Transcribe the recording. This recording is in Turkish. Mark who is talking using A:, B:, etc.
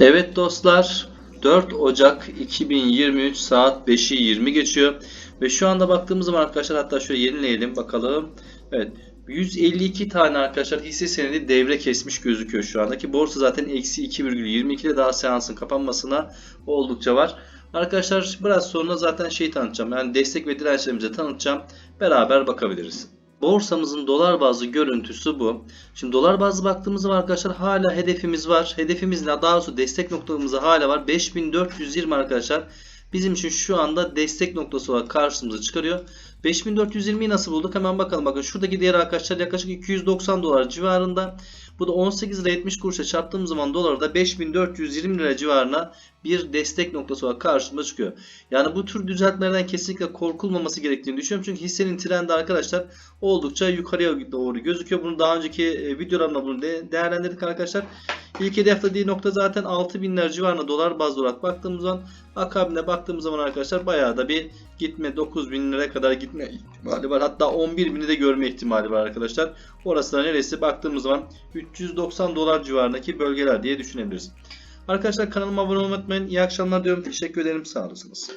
A: Evet dostlar 4 Ocak 2023 saat 5'i 20 geçiyor. Ve şu anda baktığımız zaman arkadaşlar hatta şöyle yenileyelim bakalım. Evet 152 tane arkadaşlar hisse senedi devre kesmiş gözüküyor şu andaki. Borsa zaten eksi 2,22 ile daha seansın kapanmasına oldukça var. Arkadaşlar biraz sonra zaten şey tanıtacağım. Yani destek ve dirençlerimizi tanıtacağım. Beraber bakabiliriz. Borsamızın dolar bazlı görüntüsü bu. Şimdi dolar bazlı baktığımız zaman arkadaşlar hala hedefimiz var. Hedefimiz? Daha doğrusu destek noktamız hala var. 5420 arkadaşlar. Bizim için şu anda destek noktası olarak karşımıza çıkarıyor. 5420'yi nasıl bulduk? Hemen bakalım. Bakın şuradaki değer arkadaşlar yaklaşık 290 dolar civarında. Bu da 18 lira 70 kuruşa çarptığımız zaman dolarda 5420 lira civarına bir destek noktası olarak karşımıza çıkıyor. Yani bu tür düzeltmelerden kesinlikle korkulmaması gerektiğini düşünüyorum. Çünkü hissenin trendi arkadaşlar oldukça yukarıya doğru gözüküyor. Bunu daha önceki e, videolarımda bunu de- değerlendirdik arkadaşlar. İlk hedeflediği nokta zaten 6000'ler civarında dolar bazlı olarak baktığımız zaman akabinde baktığımız zaman arkadaşlar bayağı da bir gitme 9000 liraya kadar gitme ihtimali var. Hatta 11.000'i de görme ihtimali var arkadaşlar. Orası da neresi baktığımız zaman 390 dolar civarındaki bölgeler diye düşünebiliriz. Arkadaşlar kanalıma abone olmayı unutmayın. İyi akşamlar diyorum. Teşekkür ederim. Sağ olasınız.